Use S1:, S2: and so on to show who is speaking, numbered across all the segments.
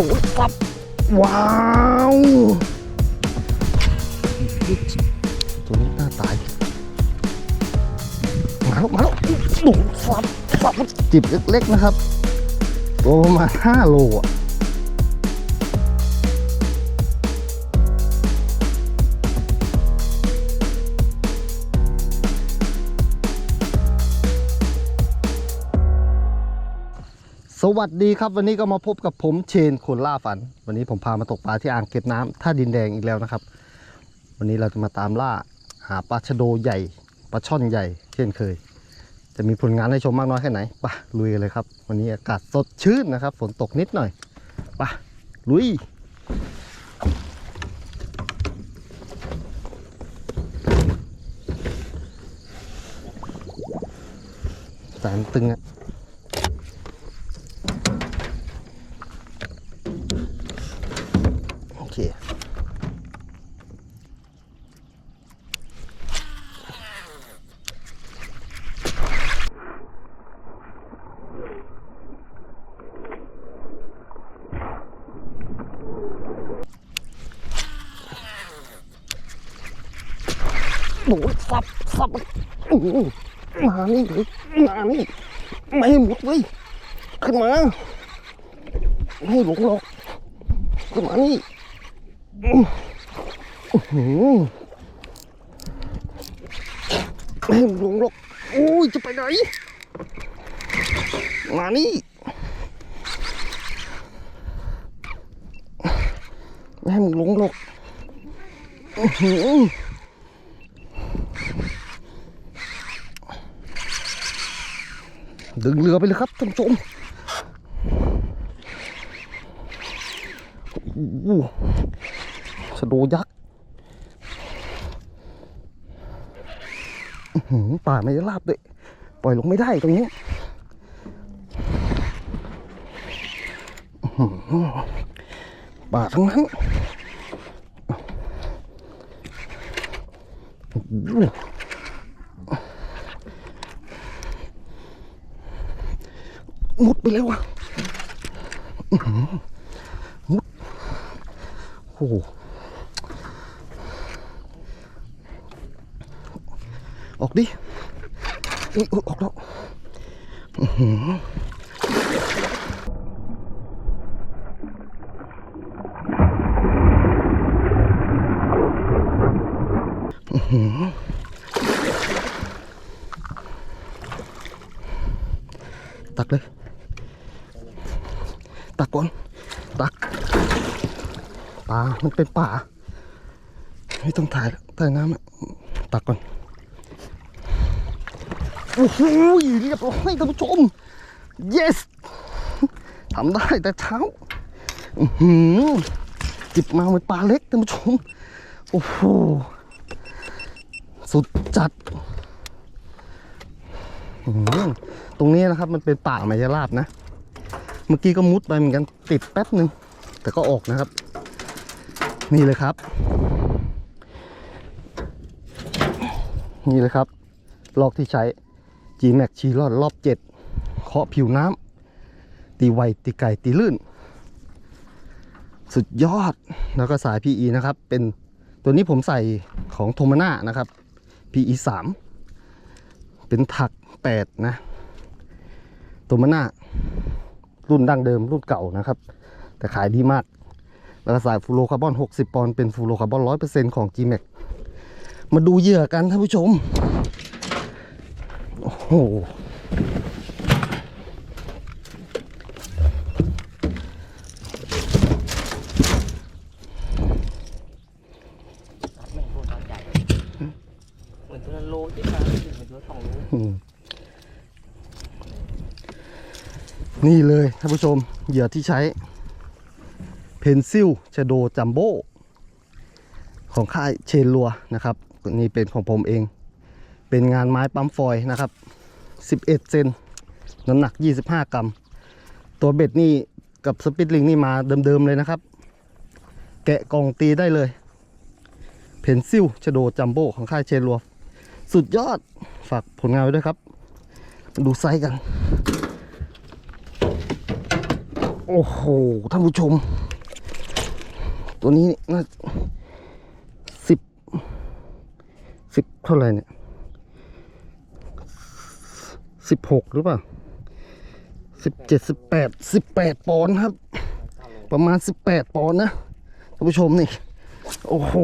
S1: หนูฟับว้าวตัวนี้น่าตาย มาแล้วมาแล้วหนูฟับฟับจิบเล็กๆนะครับ ตัวประมาณ5โลอะ วัสดีครับวันนี้ก็มาพบกับผมเชนคนล่าฝัน วันนี้ผมพามาตกปลาที่อ่างเก็บน้ำท่าดินแดงอีกแล้วนะครับ วันนี้เราจะมาตามล่าหาปลาชะโดใหญ่ปลาช่อนใหญ่ เช่นเคย จะมีผลงานให้ชมมากน้อยแค่ไหนปะลุยกันเลยครับ วันนี้อากาศสดชื่นนะครับ ฝนตกนิดหน่อยปะลุยสายมันตึงอะ โอ้ยสับสับโอ้โหมานี่เลยมานี่ไม่ให้หมดเลยขึ้นมาไม่ให้หลงหรอกขึ้นมานี่ไม่ให้หลงหรอกโอ้ยจะไปไหนมานี่ไม่ให้มึงหลงหรอกอื้อหือ ดึงเรือไปเลยครับท่านผู้ชมโอ้โหสะโดยักษ์ป่าไม่ได้ลาบด้วยปล่อยลงไม่ได้ตรงนี้ป่าทั้งนั้นโอ้โห มุดไปแล้วอะอื้อหือมุดโอ้โหออกดิอุ๊ยอุ๊ยออกแล้วอื้อหืออื้อหือตักเลย ตักก่อน ตักปลา มันเป็นป่าไม่ต้องถ่ายแล้วถ่ายน้ำตักก่อน โอ้โหเรียบร้อยท่านผู้ชม yes ทำได้แต่เช้าหือจิบมาเหมือนปลาเล็กท่านผู้ชม โอ้โห สุดจัด ตรงนี้นะครับมันเป็นป่าไมยราบนะ เมื่อกี้ก็มุดไปเหมือนกันติดแป๊บหนึ่ง แต่ก็ออกนะครับ นี่เลยครับ นี่เลยครับ ลอกที่ใช้ G Max ชีรอดรอบเจ็ดเคาะผิวน้ำตีไวตีไก่ตีลื่น สุดยอดแล้วก็สาย PE นะครับ เป็นตัวนี้ผมใส่ของโทมาน่านะครับ PE 3เป็นถัก 8 นะโทมาน่ารุ่นดั้งเดิมรุ่นเก่านะครับ แต่ขายดีมาก แล้วก็สายฟูโรคาร์บอน 60 ปอนด์เป็นฟูโรคาร์บอน 100%ของ G Max มาดูเหยื่อกันท่านผู้ชม โอ้โห
S2: แม่งโคตรเอาใจเหมือนตัวละโลที่มาเหมือนตัวสองโล
S1: อืมนี่เลยท่านผู้ชมเหยื่อที่ใช้เพนซิลชโดจัมโบ้ของค่ายเชนลัวนะครับนี่เป็นของผมเอง เป็นงานไม้ปั๊มฟอยนะครับ 11 เซนน้ำหนัก 25 กรัม ตัวเบ็ดนี่กับสปิดลิงนี่มาเดิมๆเลยนะครับ แกะกล่องตีได้เลย เพนซิลชโดจัมโบ้ของค่ายเชนลัว สุดยอดฝากผลงานไว้ด้วยครับ ดูไซส์กัน โอ้โห ท่านผู้ชม ตัวนี้น่าสิบสิบเท่าไหร่เนี่ยสิบหกหรือเปล่าสิบเจ็ดสิบแปดสิบแปดปอนด์ครับ ประมาณสิบแปดปอนด์นะท่านผู้ชมนี่ โอ้โห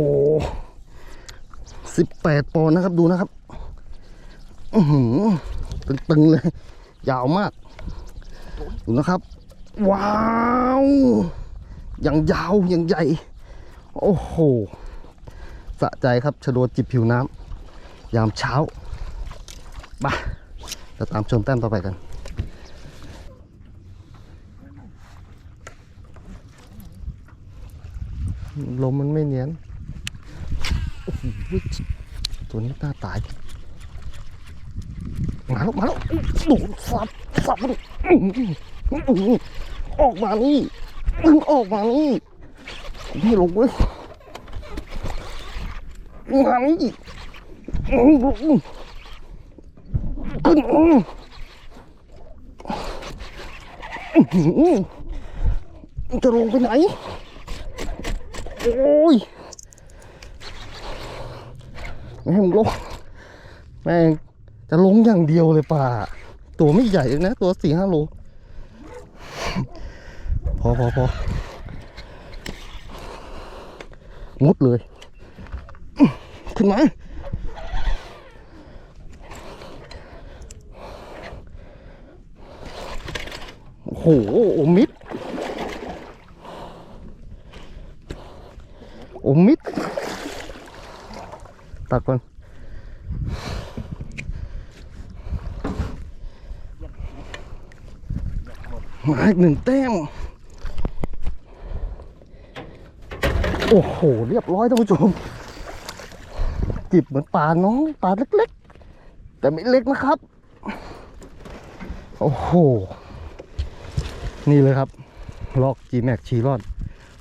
S1: สิบแปดปอนด์นะครับดูนะครับอือหือตึงๆเลย ยาวมาก ดูนะครับ ว้าว อย่างยาวอย่างใหญ่ โอ้โห สะใจครับชะโดจิบผิวน้ำยามเช้าไปจะตามชมแต้มต่อไปกันลมมันไม่เนียน โอ้โห ตัวนี้น่าตาย มาแล้ว มาแล้วโดนสับสับมันอื้อหืออื้อหือออกมานี่ มึงออกมานี่ไม่ลงเว้ยมานี่อื้อหือขึ้นอือจะลงไปไหน โอ้ยแม่งลงแม่งจะลงอย่างเดียวเลยป่า ตัวไม่ใหญ่เลยนะ ตัวสี่ห้าโล อพอพอมุดเลย ขึ้นมาโอ้โหโอมิดโอมิดตักก่อนมาอีกหนึ่งแต้ม โอ้โห เรียบร้อยท่านผู้ชม จิบเหมือนปลาน้องปลาเล็กๆ แต่ไม่เล็กนะครับ โอ้โห นี่เลยครับล็อก G-Max ชีรอด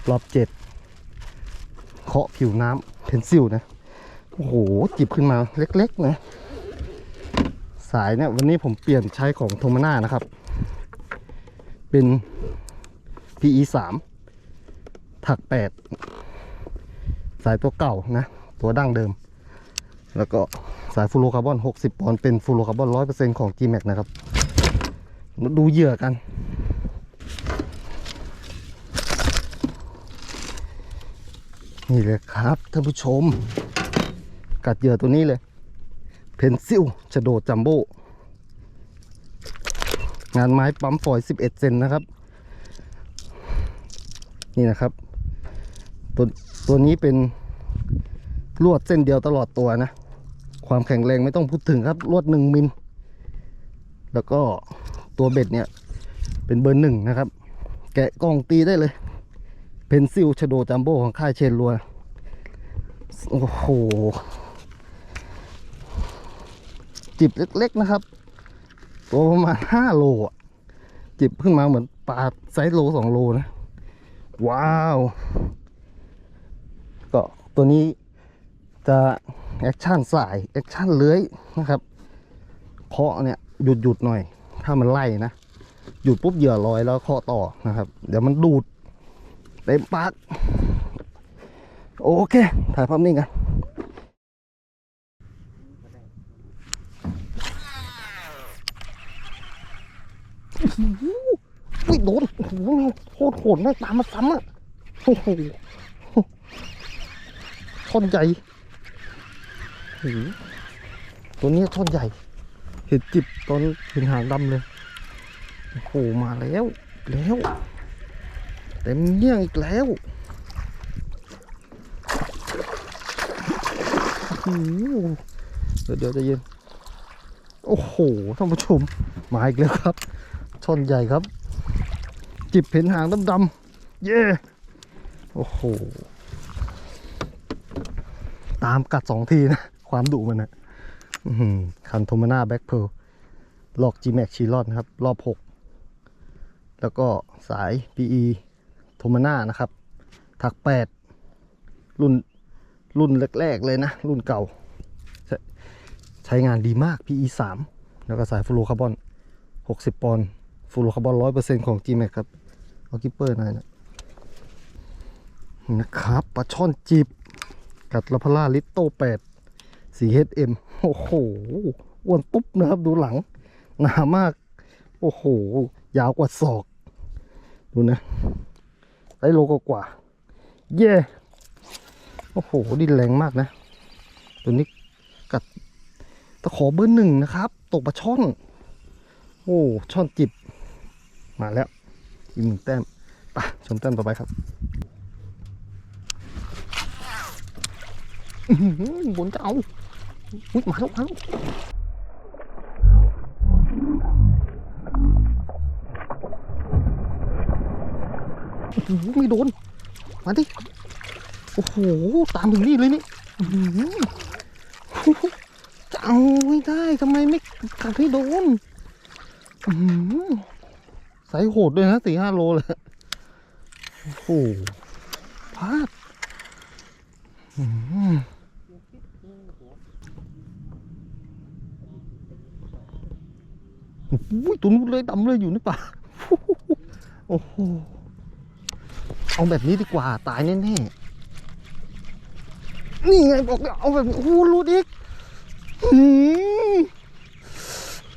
S1: รอบเจ็ดเคาะผิวน้ำเพนซิลนะ โอ้โห จิบขึ้นมาเล็กๆนะ สายเนี่ยวันนี้ผมเปลี่ยนใช้ของโทมาน่านะครับ เป็น PE 3ถัก 8 สายตัวเก่านะ ตัวดั้งเดิม แล้วก็สายฟูโรคาร์บอน 60 ปอนด์เป็นฟูโรคาร์บอน 100%ของ G-Max นะครับมาดูเหยื่อกัน นี่เลยครับท่านผู้ชม กัดเหยื่อตัวนี้เลย เพนซิลชะโดจัมโบ้งานไม้ปั๊มฝอย 11 เซนนะครับ นี่นะครับ ตัว ตัวนี้เป็นลวดเส้นเดียวตลอดตัวนะ ความแข็งแรงไม่ต้องพูดถึงครับ ลวดหนึ่งมิล แล้วก็ตัวเบ็ดเนี่ย เป็นเบอร์หนึ่งนะครับ แกะกล้องตีได้เลย เพนซิลชโดจัมโบ้ของค่ายเชนรัว โอ้โห จิบเล็กๆนะครับ ตัวประมาณห้าโลอะ จิบขึ้นมาเหมือนปลาไซส์โลสองโลนะ ว้าว ก็ตัวนี้จะแอคชั่นสายแอคชั่นเลื้อยนะครับเคาะเนี่ยหยุดหยุดหน่อย ถ้ามันไล่นะ หยุดปุ๊บเหยื่อลอยแล้วเคาะต่อนะครับ เดี๋ยวมันดูดเต็มปากโอเค ถ่ายภาพนิ่งกันอุ้ยโดนโอ้โหโคตรโหดแม่งตามมาซ้ำอะโอ้โห ท่อนใหญ่ตัวนี้ท่อนใหญ่ เห็นจิบตอนเห็นหางดำเลยโอ้โหมาแล้วแล้วเต็มเงี้ยงอีกแล้วโอ้โหเดี๋ยวเดี๋ยวจะเย็นโอ้โหท่านผู้ชมมาอีกแล้วครับช่อนใหญ่ครับ จิบเห็นหางดำๆเย่โอ้โห ตามกัดสองทีนะ ความดุมันนะคันโทมาน่าแบ็คเพลหลอก G Max ชีรอดนะครับ รอบ6แล้วก็สาย PE โทมาน่านะครับ ถัก8รุ่นรุ่นแรก ๆ เลยนะ รุ่นเก่า ใช้ใช้งานดีมาก PE 3 แล้วก็สายฟลูคาร์บอน 60 ปอนด์ฟูโรคาร์บอน 100%ของ G Max ครับ เอากิปเปอร์หน่อยนะนะครับปลาช่อนจิบ กัดลาพาร่าลิตโต้แปดสีเเอ็มโอ้โหอ้วนปุ๊บนะครับ ดูหลัง หนามาก โอ้โห ยาวกว่าศอก ดูนะได้โลกว่า เย่โอ้โห ดินแรงมากนะ ตัวนี้กัดตะขอเบอร์หนึ่งนะครับ ตกปลาช่อน โอ้ ช่อนจิบ มาแล้ว อีกหนึ่งแต้มไปชมแต้มต่อไปครับ อื้อหือ บนจะเอาอุ๊ยมาแล้วมาแล้วโอ้โหไม่โดน มาดิ โอ้โห ตามถึงนี่เลยนี่จะเอาไม่ได้ทำไมไม่กัดให้โดนอื้อหือไซส์โหดด้วยนะสี่ห้าโลเลยโอ้โหพลาด อุ้ยตัวนู้นเลยดำเลยอยู่ในป่าโอ้โหเอาแบบนี้ดีกว่าตายแน่ๆนี่ไงบอกเอาแบบโอ้รูดอีก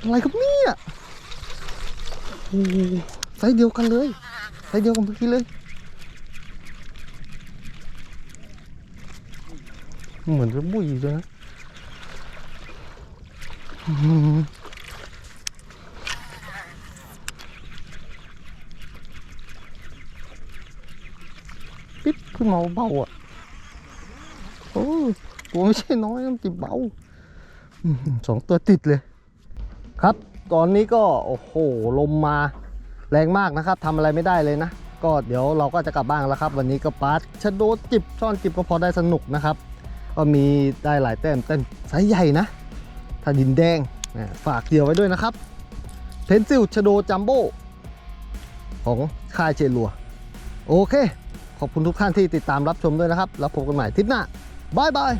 S1: อะไรครับเนี่ยโอ้โหไซส์เดียวกันเลยไซส์เดียวกันเมื่อกี้เลย เหมือนจะบุยเลยนะปิ๊บขึ้นมาเบาอะ โอ้ตัวไม่ใช่น้อยนะมันจิบเบาสองตัวติดเลย ครับ ตอนนี้ก็ โอ้โห ลมมาแรงมากนะครับทำอะไรไม่ได้เลยนะ ก็เดี๋ยวเราก็จะกลับบ้านแล้วครับ วันนี้ก็ปาร์ตชะโดจิบช่อนจิบก็พอได้สนุกนะครับ ก็มีได้หลายแต้มแต้มไซส์ใหญ่นะถ้าดินแดงฝากเดียวไว้ด้วยนะครับ เพนซิลชโดจัมโบ้ของค่ายเจลัว โอเค ขอบคุณทุกท่านที่ติดตามรับชมด้วยนะครับ แล้วพบกันใหม่ทริปหน้าบายบาย